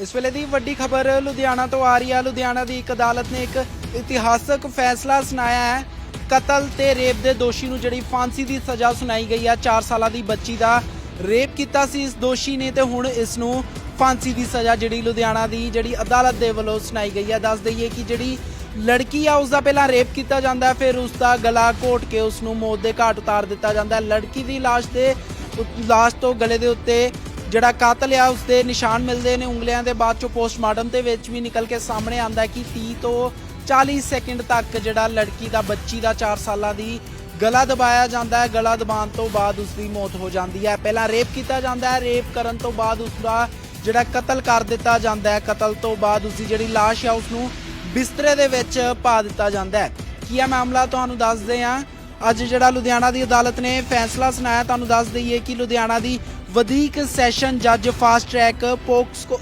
ਇਸ ਵੇਲੇ ਦੀ ਵੱਡੀ ਖਬਰ ਲੁਧਿਆਣਾ ਤੋਂ ਆ ਰਹੀ ਹੈ। ਲੁਧਿਆਣਾ ਦੀ ਇੱਕ ਅਦਾਲਤ ਨੇ ਇੱਕ ਇਤਿਹਾਸਕ ਫੈਸਲਾ ਸੁਣਾਇਆ ਹੈ। ਕਤਲ ਤੇ ਰੇਪ ਦੇ ਦੋਸ਼ੀ ਨੂੰ ਜਿਹੜੀ ਫਾਂਸੀ ਦੀ ਸਜ਼ਾ ਸੁਣਾਈ ਗਈ ਹੈ 4 ਸਾਲਾਂ ਦੀ ਬੱਚੀ ਦਾ ਰੇਪ ਕੀਤਾ ਸੀ ਇਸ ਦੋਸ਼ੀ ਨੇ ਤੇ ਹੁਣ ਇਸ ਨੂੰ ਫਾਂਸੀ ਦੀ ਸਜ਼ਾ ਜਿਹੜੀ ਲੁਧਿਆਣਾ ਦੀ ਜਿਹੜੀ ਅਦਾਲਤ ਦੇ ਵੱਲੋਂ ਸੁਣਾਈ ਗਈ ਹੈ। ਦੱਸ ਦਈਏ ਕਿ ਜਿਹੜੀ ਲੜਕੀ ਆ, ਉਸ ਦਾ ਪਹਿਲਾਂ ਰੇਪ ਕੀਤਾ ਜਾਂਦਾ ਹੈ, ਫਿਰ ਉਸ ਦਾ ਗਲਾ ਘੋਟ ਕੇ ਉਸ ਨੂੰ ਮੌਤ ਦੇ ਘਾਟ ਉਤਾਰ ਦਿੱਤਾ ਜਾਂਦਾ ਹੈ। ਲੜਕੀ ਦੀ ਲਾਸ਼ ਦੇ ਉ- ਲਾਸ਼ ਤੋਂ ਗਲੇ ਦੇ ਉੱਤੇ ਜਿਹੜਾ ਕਾਤਲ ਆ, ਉਸਦੇ ਨਿਸ਼ਾਨ ਮਿਲਦੇ ਨੇ ਉਂਗਲੀਆਂ ਦੇ ਬਾਅਦ ਚੋਂ ਪੋਸਟਮਾਰਟਮ ਦੇ ਵਿੱਚ ਵੀ ਨਿਕਲ ਕੇ ਸਾਹਮਣੇ ਆਂਦਾ ਕਿ 30 ਤੋਂ 40 ਸੈਕਿੰਡ ਤੱਕ ਜਿਹੜਾ ਲੜਕੀ ਦਾ, ਬੱਚੀ ਦਾ 4 ਸਾਲਾਂ ਦੀ ਗਲਾ ਦਬਾਇਆ ਜਾਂਦਾ ਹੈ। ਗਲਾ ਦਬਾਉਣ ਤੋਂ ਬਾਅਦ ਉਸ ਦੀ ਮੌਤ ਹੋ ਜਾਂਦੀ ਹੈ। ਪਹਿਲਾਂ ਰੇਪ ਕੀਤਾ ਜਾਂਦਾ ਹੈ। ਰੇਪ ਕਰਨ ਤੋਂ ਬਾਅਦ ਉਸ ਦਾ ਜਿਹੜਾ ਕਤਲ ਕਰ ਦਿੱਤਾ ਜਾਂਦਾ ਹੈ। ਕਤਲ ਤੋਂ ਬਾਅਦ ਉਸ ਦੀ ਜਿਹੜੀ ਲਾਸ਼ ਆ ਉਸ ਨੂੰ ਬਿਸਤਰੇ ਦੇ ਵਿੱਚ ਪਾ ਦਿੱਤਾ ਜਾਂਦਾ ਹੈ। ਕੀ ਇਹ ਮਾਮਲਾ? ਤੁਹਾਨੂੰ ਦੱਸਦੇ ਹਾਂ। ਅੱਜ ਜਿਹੜਾ ਲੁਧਿਆਣਾ ਦੀ ਅਦਾਲਤ ਨੇ ਫੈਸਲਾ ਸੁਣਾਇਆ। ਤੁਹਾਨੂੰ ਦੱਸ ਦਈਏ ਕਿ ਲੁਧਿਆਣਾ ਦੀ ਵਧੀਕ ਸੈਸ਼ਨ ਜੱਜ ਫਾਸਟ ਟਰੈਕ ਪੋਕਸਕੋ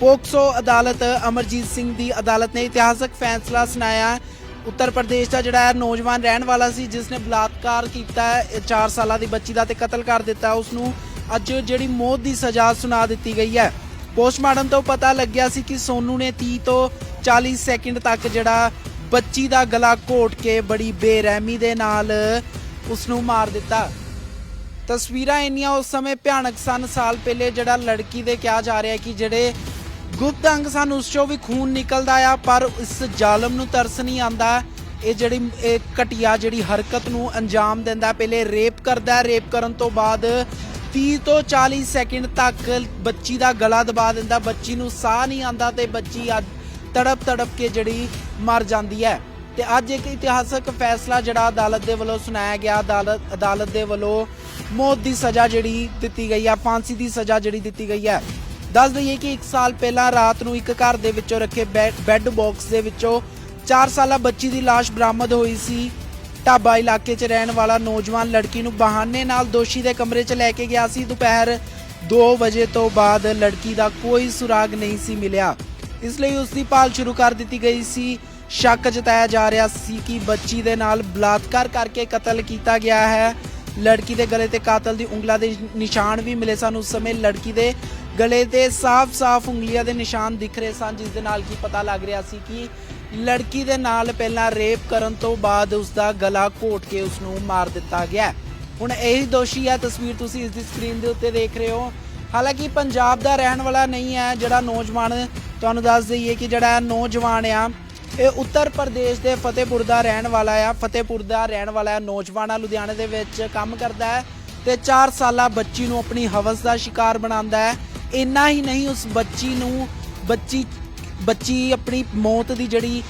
ਪੋਕਸੋ ਅਦਾਲਤ ਅਮਰਜੀਤ ਸਿੰਘ ਦੀ ਅਦਾਲਤ ਨੇ ਇਤਿਹਾਸਕ ਫੈਸਲਾ ਸੁਣਾਇਆ। ਉੱਤਰ ਪ੍ਰਦੇਸ਼ ਦਾ ਜਿਹੜਾ ਹੈ ਨੌਜਵਾਨ ਰਹਿਣ ਵਾਲਾ ਸੀ, ਜਿਸ ਨੇ ਬਲਾਤਕਾਰ ਕੀਤਾ 4 ਸਾਲਾਂ ਦੀ ਬੱਚੀ ਦਾ ਤੇ ਕਤਲ ਕਰ ਦਿੱਤਾ। ਉਸ ਨੂੰ ਅੱਜ ਜਿਹੜੀ ਮੌਤ ਦੀ ਸਜ਼ਾ ਸੁਣਾ ਦਿੱਤੀ ਗਈ ਹੈ। ਪੋਸਟਮਾਰਟਮ ਤੋਂ ਪਤਾ ਲੱਗਿਆ ਸੀ ਕਿ ਸੋਨੂ ਨੇ 30 ਤੋਂ 40 ਸੈਕਿੰਡ ਤੱਕ ਜਿਹੜਾ ਬੱਚੀ ਦਾ ਗਲਾ ਘੋਟ ਕੇ ਬੜੀ ਬੇਰਹਿਮੀ ਦੇ ਨਾਲ ਉਸ ਨੂੰ ਮਾਰ ਦਿੱਤਾ। ਤਸਵੀਰਾਂ ਇੰਨੀਆਂ ਉਸ ਸਮੇਂ ਭਿਆਨਕ ਸਨ, ਸਾਲ ਪਹਿਲੇ ਜਿਹੜਾ ਲੜਕੀ ਦੇ ਕਿਹਾ ਜਾ ਰਿਹਾ ਕਿ ਜਿਹੜੇ ਗੁਪਤ ਅੰਗ ਸਨ, ਉਸ ਚੋਂ ਵੀ ਖੂਨ ਨਿਕਲਦਾ ਆ, ਪਰ ਇਸ ਜ਼ਾਲਮ ਨੂੰ ਤਰਸ ਨਹੀਂ ਆਂਦਾ ਇਹ ਜਿਹੜੀ, ਇਹ ਘਟੀਆ ਜਿਹੜੀ ਹਰਕਤ ਨੂੰ ਅੰਜਾਮ ਦਿੰਦਾ, ਪਹਿਲੇ ਰੇਪ ਕਰਦਾ, ਰੇਪ ਕਰਨ ਤੋਂ ਬਾਅਦ 30 ਤੋਂ 40 ਸੈਕਿੰਡ ਤੱਕ ਬੱਚੀ ਦਾ ਗਲਾ ਦਬਾ ਦਿੰਦਾ, ਬੱਚੀ ਨੂੰ ਸਾਹ ਨਹੀਂ ਆਂਦਾ ਤੇ ਬੱਚੀ ਅੱਜ ਤੜਪ ਤੜਪ ਕੇ ਜਿਹੜੀ ਮਰ ਜਾਂਦੀ ਹੈ। ਤੇ ਅੱਜ ਇੱਕ ਇਤਿਹਾਸਕ ਫੈਸਲਾ ਜਿਹੜਾ ਅਦਾਲਤ ਦੇ ਵੱਲੋਂ ਸੁਣਾਇਆ ਗਿਆ, ਅਦਾਲਤ ਅਦਾਲਤ ਦੇ ਵੱਲੋਂ ਮੌਤ ਦੀ ਸਜ਼ਾ ਜਿਹੜੀ ਦਿੱਤੀ ਗਈ ਹੈ ਫਾਂਸੀ ਦੀ ਸਜ਼ਾ ਜਿਹੜੀ ਦਿੱਤੀ ਗਈ ਹੈ ਦੱਸ ਦਈਏ ਕਿ 1 ਸਾਲ ਪਹਿਲਾਂ ਰਾਤ ਨੂੰ ਇੱਕ ਘਰ ਦੇ ਵਿੱਚੋਂ ਰੱਖੇ ਬੈੱਡ ਬਾਕਸ ਦੇ ਵਿੱਚੋਂ 4 ਸਾਲਾ ਬੱਚੀ ਦੀ ਲਾਸ਼ ਬਰਾਮਦ ਹੋਈ ਸੀ। ਢਾਬਾ ਇਲਾਕੇ 'ਚ ਰਹਿਣ ਵਾਲਾ ਨੌਜਵਾਨ ਲੜਕੀ ਨੂੰ ਬਹਾਨੇ ਨਾਲ ਦੋਸ਼ੀ ਦੇ ਕਮਰੇ 'ਚ ਲੈ ਕੇ ਗਿਆ ਸੀ। ਦੁਪਹਿਰ 2 ਵਜੇ ਤੋਂ ਬਾਅਦ ਲੜਕੀ ਦਾ ਕੋਈ ਸੁਰਾਗ ਨਹੀਂ ਸੀ ਮਿਲਿਆ। ਇਸ ਲਈ ਉਸ ਦੀ ਭਾਲ ਸ਼ੁਰੂ ਕਰ ਦਿੱਤੀ ਗਈ ਸੀ। ਸ਼ੱਕ ਜਤਾਇਆ ਜਾ ਰਿਹਾ ਸੀ ਕਿ ਬੱਚੀ ਦੇ ਨਾਲ ਬਲਾਤਕਾਰ ਕਰਕੇ ਕਤਲ ਕੀਤਾ ਗਿਆ ਹੈ। ਲੜਕੀ ਦੇ ਗਲੇ ਤੇ ਕਾਤਲ ਦੀ ਉਂਗਲਾਂ ਦੇ ਨਿਸ਼ਾਨ ਵੀ ਮਿਲੇ ਸਨ। ਉਸ ਸਮੇਂ ਲੜਕੀ ਦੇ ਗਲੇ ਤੇ ਸਾਫ਼-ਸਾਫ਼ ਉਂਗਲੀਆਂ ਦੇ ਨਿਸ਼ਾਨ ਦਿਖ ਰਹੇ ਸਨ, ਜਿਸ ਦੇ ਨਾਲ ਕੀ ਪਤਾ ਲੱਗ ਰਿਹਾ ਸੀ ਕਿ ਲੜਕੀ ਦੇ ਨਾਲ ਪਹਿਲਾਂ ਰੇਪ ਕਰਨ ਤੋਂ ਬਾਅਦ ਉਸ ਦਾ ਗਲਾ ਘੋਟ ਕੇ ਉਸ ਨੂੰ ਮਾਰ ਦਿੱਤਾ ਗਿਆ। ਹੁਣ ਇਹੀ ਦੋਸ਼ੀ ਹੈ ਤਸਵੀਰ ਤੁਸੀਂ ਇਸ ਦੀ ਸਕਰੀਨ ਦੇ ਉੱਤੇ ਦੇਖ ਰਹੇ ਹੋ। ਹਾਲਾਂਕਿ ਪੰਜਾਬ ਦਾ ਰਹਿਣ ਵਾਲਾ ਨਹੀਂ ਹੈ, ਜਿਹੜਾ ਨੌਜਵਾਨ ਤੁਹਾਨੂੰ ਦੱਸ ਦਈਏ ਕਿ ਜਿਹੜਾ ਨੌਜਵਾਨ ਆ ਇਹ ਉੱਤਰ ਪ੍ਰਦੇਸ਼ ਦੇ ਫਤਿਹਪੁਰ ਦਾ ਰਹਿਣ ਵਾਲਾ ਆ। ਫਤਿਹਪੁਰ ਦਾ ਰਹਿਣ ਵਾਲਾ ਹੈ ਨੌਜਵਾਨ ਆ ਲੁਧਿਆਣੇ ਦੇ ਵਿੱਚ ਕੰਮ ਕਰਦਾ ਹੈ ਤੇ 4 ਸਾਲਾ ਬੱਚੀ ਨੂੰ ਆਪਣੀ ਹਵਸ ਦਾ ਸ਼ਿਕਾਰ ਬਣਾਉਂਦਾ ਹੈ। ਇੰਨਾ ਹੀ ਨਹੀਂ, ਉਸ ਬੱਚੀ ਨੂੰ ਬੱਚੀ ਬੱਚੀ ਆਪਣੀ ਮੌਤ ਦੀ ਜਿਹੜੀ,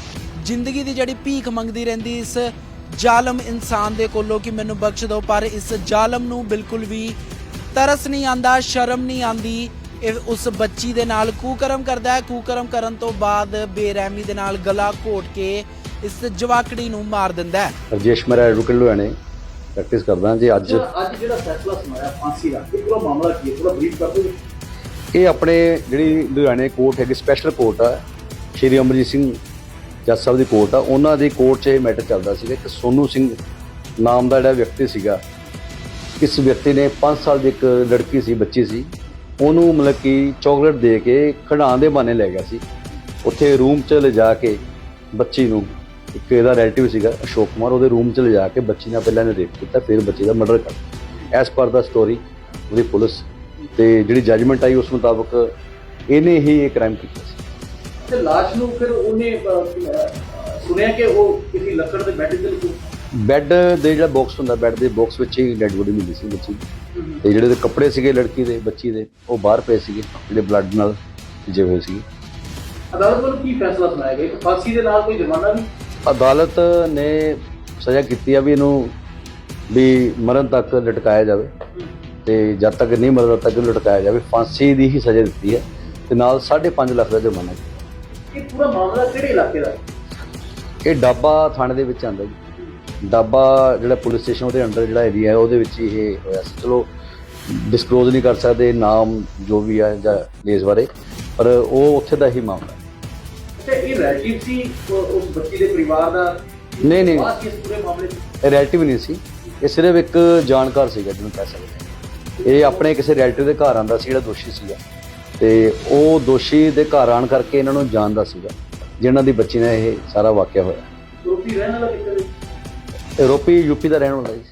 ਜ਼ਿੰਦਗੀ ਦੀ ਜਿਹੜੀ ਭੀਖ ਮੰਗਦੀ ਰਹਿੰਦੀ, ਇਸ ਜ਼ਾਲਮ ਇਨਸਾਨ ਦੇ ਕੋਲੋਂ ਕਿ ਮੈਨੂੰ ਬਖਸ਼ ਦਿਓ। ਪਰ ਇਸ ਜ਼ਾਲਮ ਨੂੰ ਬਿਲਕੁਲ ਵੀ ਤਰਸ ਨਹੀਂ ਆਂਦਾ ਸ਼ਰਮ ਨਹੀਂ ਆਂਦੀ ਇਹ ਉਸ ਬੱਚੀ ਦੇ ਨਾਲ ਕੁਕਰਮ ਕਰਦਾ ਹੈ। ਕੁਕਰਮ ਕਰਨ ਤੋਂ ਬਾਅਦ ਬੇਰਹਿਮੀ ਦੇ ਨਾਲ ਗਲਾ ਘੋਟ ਕੇ ਇਸ ਜਵਾਕੜੀ ਨੂੰ ਮਾਰ ਦਿੰਦਾ ਹੈ। ਰਜੇਸ਼ ਮੇਰਾ ਐਡਵੋਕੇਟ ਲੁਧਿਆਣੇ ਪ੍ਰੈਕਟਿਸ ਕਰਦਾ ਜੀ ਅੱਜ। ਅੱਜ ਜਿਹੜਾ ਫੈਸਲਾ ਸੁਣਾਇਆ ਫਾਂਸੀ ਦਾ ਇਹ ਪੂਰਾ ਮਾਮਲਾ ਕੀ ਹੈ? ਥੋੜਾ ਬਰੀਫ ਕਰ ਦਿਓ। ਇਹ ਆਪਣੇ ਜਿਹੜੀ ਲੁਧਿਆਣੇ ਕੋਰਟ ਹੈਗੀ ਸਪੈਸ਼ਲ ਕੋਰਟ ਆ ਸ਼੍ਰੀ ਅਮਰਜੀਤ ਸਿੰਘ ਜੱਜ ਸਾਹਿਬ ਦੀ ਕੋਰਟ ਆ। ਉਹਨਾਂ ਦੀ ਕੋਰਟ 'ਚ ਇਹ ਮੈਟਰ ਚੱਲਦਾ ਸੀਗਾ ਕਿ ਸੋਨੂ ਸਿੰਘ ਨਾਮ ਦਾ ਜਿਹੜਾ ਵਿਅਕਤੀ ਸੀਗਾ ਇਸ ਵਿਅਕਤੀ ਨੇ 5 ਸਾਲ ਦੀ ਇੱਕ ਲੜਕੀ ਸੀ ਬੱਚੀ ਸੀ। ਉਹਨੂੰ ਮਤਲਬ ਕਿ ਚਾਕਲੇਟ ਦੇ ਕੇ ਖਿਡਾਉਣ ਦੇ ਬਹਾਨੇ ਲੈ ਗਿਆ ਸੀ। ਉੱਥੇ ਰੂਮ 'ਚ ਲਿਜਾ ਕੇ ਬੱਚੀ ਨੂੰ, ਇੱਕ ਇਹਦਾ ਰਿਲੇਟਿਵ ਸੀਗਾ, ਅਸ਼ੋਕ ਕੁਮਾਰ, ਉਹਦੇ ਰੂਮ 'ਚ ਲਿਜਾ ਕੇ ਬੱਚੀ ਨਾਲ ਪਹਿਲਾਂ ਇਹਨੇ ਰੇਪ ਕੀਤਾ, ਫਿਰ ਬੱਚੀ ਦਾ ਮਰਡਰ ਕਰ ਐਸ ਪਰ ਦਾ ਸਟੋਰੀ ਉਹਦੀ ਪੁਲਿਸ ਤੇ ਜਿਹੜੀ ਜੱਜਮੈਂਟ ਆਈ ਉਸ ਮੁਤਾਬਕ ਇਹਨੇ ਹੀ ਇਹ ਕ੍ਰਾਈਮ ਕੀਤਾ ਸੀ। ਤੇ ਲਾਸ਼ ਨੂੰ ਫਿਰ ਉਹਨੇ ਸੁਣਿਆ ਕਿ ਉਹ ਕਿਸੇ ਲੱਕੜ ਦੇ ਬੈੱਡ ਦੇ ਵਿੱਚ ਬੈੱਡ ਦੇ ਜਿਹੜਾ ਬਾਕਸ ਹੁੰਦਾ ਬੈੱਡ ਦੇ ਬਾਕਸ ਵਿੱਚ ਹੀ ਡੈਡ ਬੋਡੀ ਮਿਲੀ ਸੀ ਬੱਚੀ ਦੀ। ਤੇ ਜਿਹੜੇ ਉਹਦੇ ਕੱਪੜੇ ਸੀਗੇ ਲੜਕੀ ਦੇ ਬੱਚੀ ਦੇ ਉਹ ਬਾਹਰ ਪਏ ਸੀਗੇ ਜਿਹੜੇ ਬਲੱਡ ਨਾਲ ਭਿੱਜੇ ਹੋਏ ਸੀ ਅਦਾਲਤ ਵੱਲੋਂ ਕੀ ਫੈਸਲਾ ਸੁਣਾਇਆ ਗਿਆ ਕਿ ਫਾਂਸੀ ਦੇ ਨਾਲ ਕੋਈ ਜੁਰਮਾਨਾ ਵੀ ਅਦਾਲਤ ਨੇ ਸਜ਼ਾ ਕੀਤੀ ਆ ਵੀ ਇਹਨੂੰ ਵੀ ਮਰਨ ਤੱਕ ਲਟਕਾਇਆ ਜਾਵੇ ਤੇ ਜਦ ਤੱਕ ਨਹੀਂ ਮਰਦਾ ਤੱਕ ਲਟਕਾਇਆ ਜਾਵੇ ਫਾਂਸੀ ਦੀ ਹੀ ਸਜ਼ਾ ਦਿੱਤੀ ਹੈ ਤੇ ਨਾਲ 5.5 ਲੱਖ ਦਾ ਜੁਰਮਾਨਾ। ਇਹ ਪੂਰਾ ਮਾਮਲਾ ਕਿਹੜੇ ਇਲਾਕੇ ਦਾ? ਇਹ ਡਾਬਾ ਥਾਣੇ ਦੇ ਵਿੱਚ ਆਂਦਾ ਜੀ ਡਾਬਾ ਜਿਹੜਾ ਪੁਲਿਸ ਸਟੇਸ਼ਨ ਉਹਦੇ ਅੰਡਰ ਜਿਹੜਾ ਏਰੀਆ ਹੈ ਉਹਦੇ ਵਿੱਚ ਇਹ ਹੋਇਆ ਸੀ। ਚਲੋ ਡਿਸਕਲੋਜ਼ ਨਹੀਂ ਕਰ ਸਕਦੇ ਨਾਮ ਜੋ ਵੀ ਹੈ ਜਾਂ ਪਲੇਸ ਬਾਰੇ ਪਰ ਉਹ ਉੱਥੇ ਦਾ ਹੀ ਮਾਮਲਾ ਹੈ। ਅੱਛਾ ਇਹ ਰਿਲੇਟਿਵ ਸੀ ਉਸ ਬੱਚੀ ਦੇ ਪਰਿਵਾਰ ਦਾ? ਨਹੀਂ, ਨਹੀਂ। ਬਾਅਦ ਇਸ ਪੂਰੇ ਮਾਮਲੇ ਇਹ ਰਿਲੇਟਿਵ ਨਹੀਂ ਸੀ। ਇਹ ਸਿਰਫ ਇੱਕ ਜਾਣਕਾਰ ਸੀਗਾ ਜਿਹਨੂੰ ਕਹਿ ਸਕਦੇ। ਇਹ ਆਪਣੇ ਕਿਸੇ ਰਿਲੇਟਿਵ ਦੇ ਘਰ ਆਂਦਾ ਸੀ ਜਿਹੜਾ ਦੋਸ਼ੀ ਸੀਗਾ। ਤੇ ਉਹ ਦੋਸ਼ੀ ਦੇ ਘਰ ਆਣ ਕਰਕੇ ਇਹਨਾਂ ਨੂੰ ਜਾਣਦਾ ਸੀਗਾ ਜਿਨ੍ਹਾਂ ਦੀ ਬੱਚੀ ਨਾਲ ਇਹ ਸਾਰਾ ਵਾਕਿਆ ਹੋਇਆ। ਰੋਪੀ ਰਹਿਣ ਵਾਲਾ ਕਿੱਥੇ ਰੋਪੀ ਯੂਪੀ ਦਾ ਰਹਿਣ ਵਾਲਾ ਜੀ।